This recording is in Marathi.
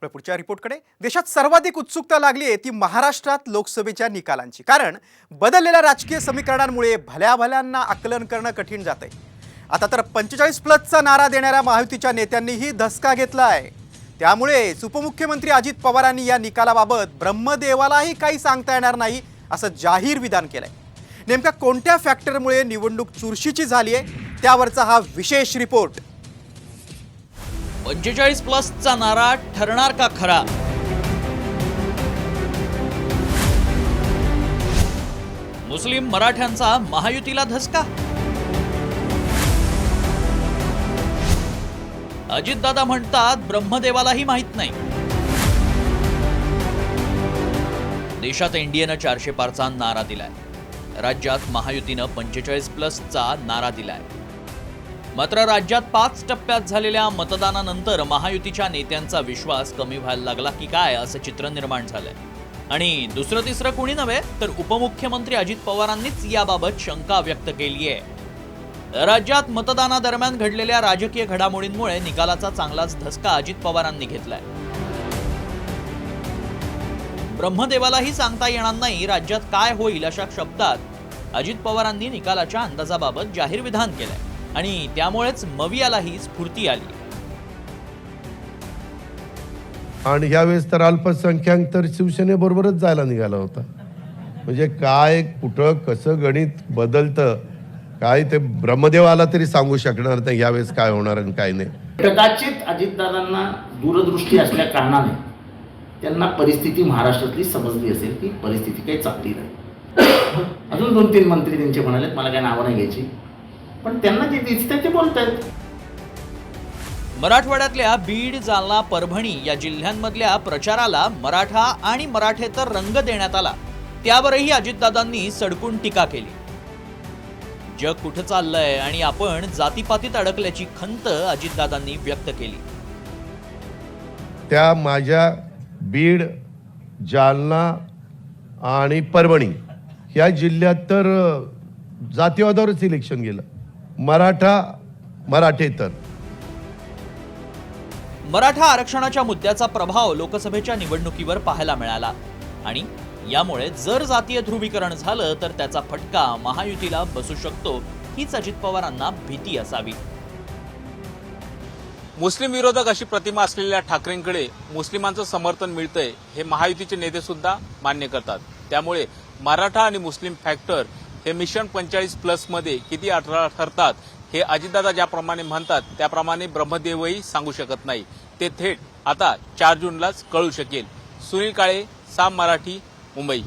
आपल्या पुढच्या रिपोर्टकडे. देशात सर्वाधिक उत्सुकता लागली आहे ती महाराष्ट्रात लोकसभेच्या निकालांची. कारण बदललेल्या राजकीय समीकरणांमुळे भल्या भल्यांना आकलन करणं कठीण जात आहे आता तर पंचेचाळीस प्लसचा नारा देणाऱ्या महायुतीच्या नेत्यांनीही धसका घेतला आहे त्यामुळे उपमुख्यमंत्री अजित पवारांनी या निकालाबाबत ब्रह्मदेवालाही काही सांगता येणार नाही असं जाहीर विधान केलंय. नेमका कोणत्या फॅक्टरमुळे निवडणूक चुरशीची झाली आहे त्यावरचा हा विशेष रिपोर्ट. पंचेचाळीस प्लसचा नारा ठरणार का खरा? मुस्लिम मराठ्यांचा महायुतीला धसका? अजितदादा म्हणतात ब्रह्मदेवालाही माहीत नाही. देशात एनडीएनं चारशे पारचा नारा दिलाय. राज्यात महायुतीनं पंचेचाळीस प्लसचा नारा दिलाय. मात्र राज्यात पाच टप्प्यात झालेल्या मतदानानंतर महायुतीच्या नेत्यांचा विश्वास कमी व्हायला लागला की काय असं चित्र निर्माण झालंय. आणि दुसरं तिसरं कोणी नव्हे तर उपमुख्यमंत्री अजित पवारांनीच याबाबत शंका व्यक्त केली आहे. राज्यात मतदानादरम्यान घडलेल्या राजकीय घडामोडींमुळे निकालाचा चांगलाच धसका अजित पवारांनी घेतलाय. ब्रह्मदेवालाही सांगता येणार नाही राज्यात काय होईल अशा शब्दात अजित पवारांनी निकालाच्या अंदाजाबाबत जाहीर विधान केलंय. आणि त्यामुळेच मवियालाही स्फूर्ती आली. आणि यावेळेस तर अल्पसंख्याक तर शिवसेनेबरोबरच जायला निघाला होता. म्हणजे काय कुठं कसं गणित बदलतं काय ते ब्रह्मदेव आला तरी सांगू शकणार नाही यावेळेस काय होणार आणि काय नाही. कदाचित अजितदादांना दूरदृष्टी असल्या कारणाने त्यांना परिस्थिती महाराष्ट्रातली समजली असेल की परिस्थिती काही चांगली नाही. अजून दोन तीन मंत्री त्यांचे म्हणाले मला काही नावं नाही घ्यायची. पण त्यांना जे दिसतंय ते बोलतायत. मराठवाड्यातल्या बीड जालना परभणी या जिल्ह्यांमधल्या प्रचाराला मराठा आणि मराठेतर रंग देण्यात आला. त्यावरही अजितदादांनी सडकून टीका केली. जग कुठं चाललंय आणि आपण जातीपातीत अडकल्याची खंत अजितदादांनी व्यक्त केली. त्या माझ्या बीड जालना आणि परभणी या जिल्ह्यात तर जातीवादावरच इलेक्शन गेलं. मराठा मराठेतर. मराठा आरक्षणाच्या मुद्द्याचा प्रभाव लोकसभेच्या निवडणुकीवर पाहायला मिळाला. आणि यामुळे जर जातीय ध्रुवीकरण झालं तर त्याचा फटका महायुतीला बसू शकतो हीच अजित पवारांना भीती असावी. मुस्लिम विरोधक अशी प्रतिमा असलेल्या ठाकरेंकडे मुस्लिमांचं समर्थन मिळतंय हे महायुतीचे नेते सुद्धा मान्य करतात. त्यामुळे मराठा आणि मुस्लिम फॅक्टर हे मिशन पंचेचाळीस प्लसमध्ये किती अडथळा ठरतात हे अजितदादा ज्याप्रमाणे म्हणतात त्याप्रमाणे ब्रह्मदेवही सांगू शकत नाही. ते थेट आता चार जूनलाच कळू शकेल. सुनील काळे साम मराठी मुंबई.